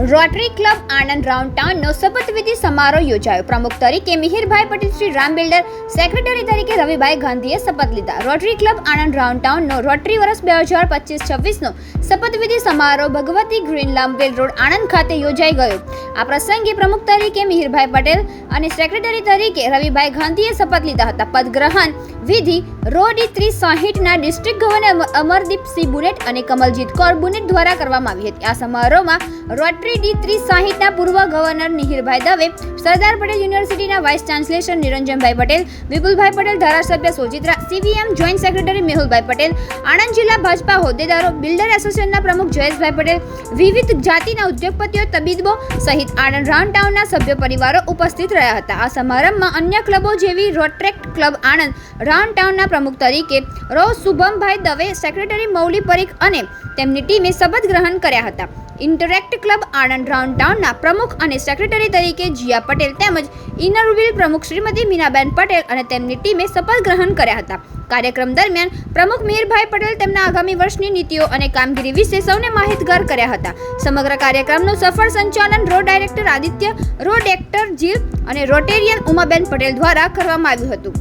Rotary club Anand round ટાઉનનો શપથવિધિ સમારોહ યોજાયો. પ્રમુખ તરીકે મિહિરભાઈ પટેલ શ્રી રામ બિલ્ડર, સેક્રેટરી તરીકે રવિભાઈ ગાંધીએ શપથ લીધા. રોટરી ક્લબ આણંદ રાઉન્ડ ટાઉનનો રોટરી વર્ષ બે હજાર પચીસ છવ્વીસનો શપથવિધિ સમારોહ ભગવતી ગ્રીન લાંબવેલ રોડ આણંદ ખાતે યોજાઈ ગયો. આ પ્રસંગે પ્રમુખ તરીકે મિહિરભાઈ પટેલ અને સેક્રેટરી તરીકે રવિભાઈ ગાંધીએ શપથ લીધા હતા. પદગ્રહણ વિધિ રોડી ત્રીસ સાહીઠના ડિસ્ટ્રિક્ટ ગવર્નર અમરદીપ અમરદીપસિંહ બુનેટ અને કમલજીત કૌર બુનેટ દ્વારા કરવામાં આવી હતી. આ સમારોહમાં રોટરી ડી ત્રીસ સાહીઠના પૂર્વ ગવર્નર મિહિરભાઈ દવે, સરદાર પટેલ યુનિવર્સિટીના વાઇસ ચાન્સલેશન નિરંજનભાઈ પટેલ, વિપુલભાઈ પટેલ, ધારાસભ્ય Sojitra CVM joint secretary Mehulbhai Patel, Anand જિલ્લા ભાજપા હોદ્દેદારો બિલ્ડર એસોસિએશનના પ્રમુખ જયેશભાઈ પટેલ, વિવિધ જાતિના ઉદ્યોગપતિઓ, તબીબો સહિત આણંદ રાઉન્ડ ટાઉનના સભ્ય પરિવારો ઉપસ્થિત રહ્યા હતા. આ સમારંભમાં અન્ય ક્લબો જેવી રોટ્રેક્ટ ક્લબ આણંદ રાઉન્ડ ટાઉનના પ્રમુખ તરીકે રો શુભમભાઈ દવે, સેક્રેટરી મૌલી પરીખ અને તેમની ટીમે શપથ ગ્રહણ કર્યા હતા. ઇન્ટરેક્ટ ક્લબ આણંદ રાઉન્ડ ટાઉનના પ્રમુખ અને સેક્રેટરી તરીકે જીયા પટેલ તેમજ ઇનરવિલ પ્રમુખ શ્રીમતી મીનાબેન પટેલ અને તેમની ટીમે શપથ ગ્રહણ કર્યા હતા. કાર્યક્રમ દરમિયાન પ્રમુખ મીરભાઈ પટેલ તેમના આગામી વર્ષની નીતિઓ અને કામગીરી વિશે સૌને માહિતગાર કર્યા હતા. સમગ્ર કાર્યક્રમનું સફળ સંચાલન રો ડાયરેક્ટર આદિત્ય, રો એક્ટર જીલ અને રોટેરિયન ઉમાબેન પટેલ દ્વારા કરવામાં આવ્યું હતું.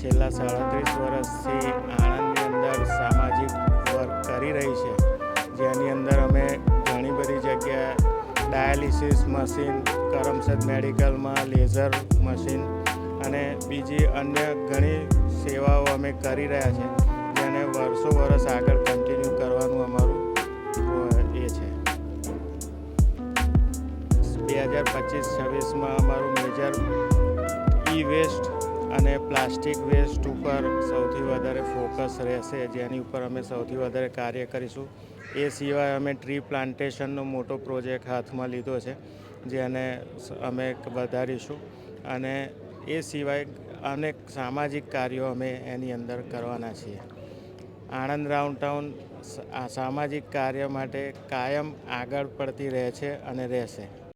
છેલ્લા સાડત્રીસ વર્ષથી ડાયાલિસિસ મશીન, કરમસદ મેડિકલમાં, લેઝર મશીન અને બીજી અન્ય ઘણી સેવાઓ અમે કરી રહ્યા છે, જેને વર્ષો વર્ષ આગળ કન્ટિન્યુ કરવાનું અમારું એ છે. બે હજાર પચીસ છવ્વીસમાં અમારું મેજર ઈ વેસ્ટ અને પ્લાસ્ટિક વેસ્ટ ઉપર સૌથી વધારે ફોકસ રહેશે, જેની ઉપર અમે સૌથી વધારે કાર્ય કરીશું. એ સિવાય અમે ટ્રી પ્લાન્ટેશનનો મોટો પ્રોજેક્ટ હાથમાં લીધો છે, જેને અમે વધારીશું. અને એ સિવાય અનેક સામાજિક કાર્યો અમે એની અંદર કરવાના છીએ. આણંદ રાઉન્ડ ટાઉન સામાજિક કાર્ય માટે કાયમ આગળ પડતી રહે છે અને રહેશે.